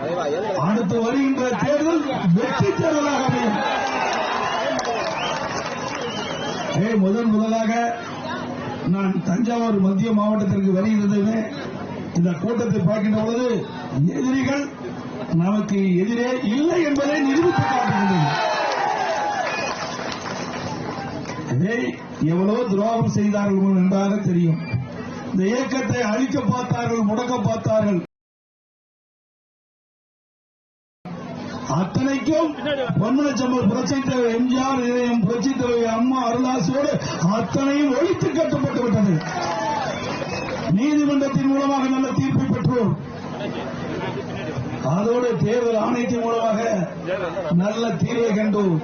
வருகின்ற அடுத்து வருகின்ற தேர்தல் வெற்றி தேர்தலாக அமையும். முதன் முதலாக நான் தஞ்சாவூர் மத்திய மாவட்டத்திற்கு வருகிறதுமே இந்த கூட்டத்தை பார்க்கின்ற பொழுது எதிரிகள் நமக்கு எதிரே இல்லை என்பதை நிரூபித்து காட்டுகின்றனர். இதை எவ்வளவு துரோகம் செய்தார்கள் என்பதாக தெரியும். இந்த இயக்கத்தை அழிக்க பார்த்தார்கள் முடக்க பார்த்தார்கள். அத்தனைக்கும் பொன்னச்சம்பல் புரட்சி தலைவர் எம்ஜிஆர் இதயம் புரட்சி தலைவர் அம்மா அருளாசியோடு அத்தனையும் ஒழித்து கட்டப்பட்டு விட்டது. நீதிமன்றத்தின் மூலமாக நல்ல தீர்ப்பை பெற்றோம். அதோடு தேர்தல் ஆணையத்தின் மூலமாக நல்ல தீர்வை கண்டோம்.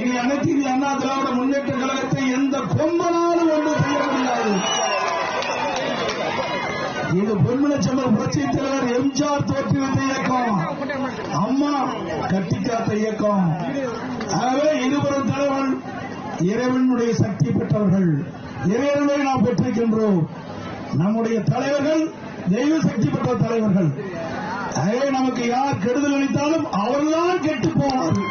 இனி அனைத்து இந்திய அண்ணா திராவிட முன்னேற்ற கழகத்தை எந்த கொம்பனாலும் ஒன்று செய்ய முடியாது. இது பொன்மனச்சம்பல் புரட்சி தலைவர் எம்ஜிஆர் தோற்றுவித்த இயக்கம். அம்மா கட்டிக்காத்த இயக்கம். ஆகவே இருவரும் தலைவர் இறைவனுடைய சக்தி பெற்றவர்கள். இறைவனை நாம் பெற்றிருக்கின்றோம். நம்முடைய தலைவர்கள் தெய்வ சக்தி பெற்ற தலைவர்கள். அதே நமக்கு யார் கெடுதல் அளித்தாலும் அவர்தான் கெட்டு போவார்கள்.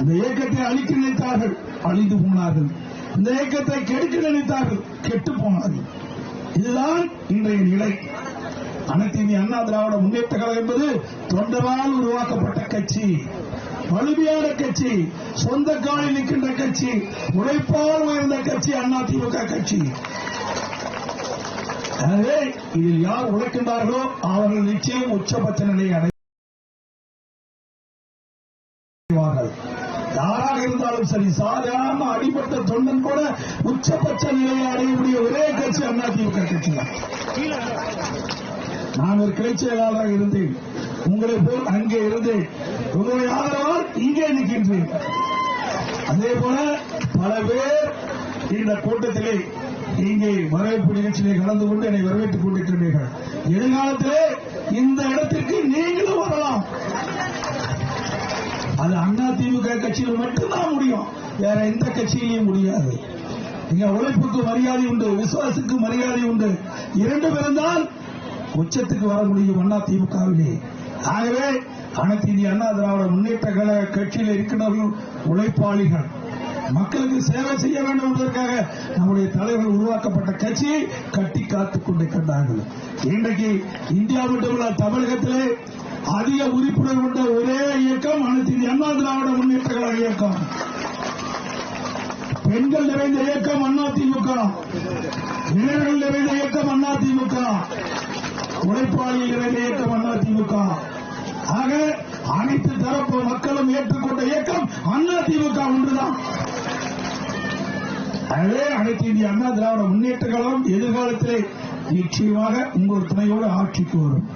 இந்த இயக்கத்தை அழிக்க நினைத்தார்கள். அழிந்து போனார்கள். இந்த இயக்கத்தை கெடுக்க நினைத்தார்கள். கெட்டு போனார்கள். இதுதான் இன்றைய நிலை. அனைத்து அண்ணா திராவிட முன்னேற்ற கழகம் என்பது தொண்டரால் உருவாக்கப்பட்ட கட்சி. வலிமையான கட்சி. சொந்த காலில் நிற்கின்ற கட்சி. உழைப்பால் உயர்ந்த கட்சி அண்ணா திமுக கட்சி. எனவே இதில் யார் உழைக்கின்றார்களோ அவர்கள் நிச்சயம் உச்சபட்ச நிலையை அடை யாராக இருந்தாலும் சரி சாதாரண அடிப்பட்ட தொண்டன் கூட உச்சபட்ச நிலையை அடையக்கூடிய ஒரே கட்சி அதிமுக கட்சி நான் ஒரு கிளை செயலாளராக இருந்தேன். உங்களை போல் அங்கே இருந்தேன் உங்களை ஆதரவால் இங்கே நிற்கின்றேன். அதே போல பல பேர் இந்த கூட்டத்திலே இங்கே வரவேற்பு நிகழ்ச்சியிலே கலந்து கொண்டு என்னை வரவேற்றுக் கொண்டிருக்கிறீர்கள். எதிர்காலத்திலே இந்த இடத்திற்கு நீங்களும் வரலாம். அது அண்ணா திமுக கட்சியில் மட்டும்தான் முடியும். வேற எந்த கட்சியிலையும் முடியாது. இங்க உழைப்புக்கு மரியாதை உண்டு விசுவாசுக்கு மரியாதை உண்டு. இரண்டு பேருந்தான் உச்சத்துக்கு வர முடியும் அண்ணா திமுகவிலே. ஆகவே அனைத்து இந்திய அண்ணா திராவிட முன்னேற்ற கழக கட்சியில் இருக்கிறவர்கள் உழைப்பாளிகள். மக்களுக்கு சேவை செய்ய வேண்டும் என்பதற்காக நம்முடைய தலைவர் உருவாக்கப்பட்ட கட்சியை கட்டி காத்துக் கொண்டிருக்கின்றார்கள். இன்றைக்கு இந்தியா மட்டுமல்ல தமிழகத்திலே அதிக உறுப்பினர் கொண்ட ஒரே இயக்கம் அனைத்து இந்திய அண்ணா திராவிட முன்னேற்ற கழக இயக்கம். பெண்கள் நிறைந்த இயக்கம் அண்ணா திமுக. இளைஞர்கள் நிறைந்த இயக்கம் அண்ணா திமுக. உழைப்பாளிகள் நிறைந்த இயக்கம் அண்ணா திமுக. ஆக அனைத்து தரப்பு மக்களும் ஏற்றுக்கொண்ட இயக்கம் அண்ணா திமுக ஒன்றுதான். எனவே அனைத்து இந்திய அண்ணா திராவிட முன்னேற்ற கழகம் எதிர்காலத்திலே நிச்சயமாக உங்கள் துணையோடு ஆட்சிக்கு வரும்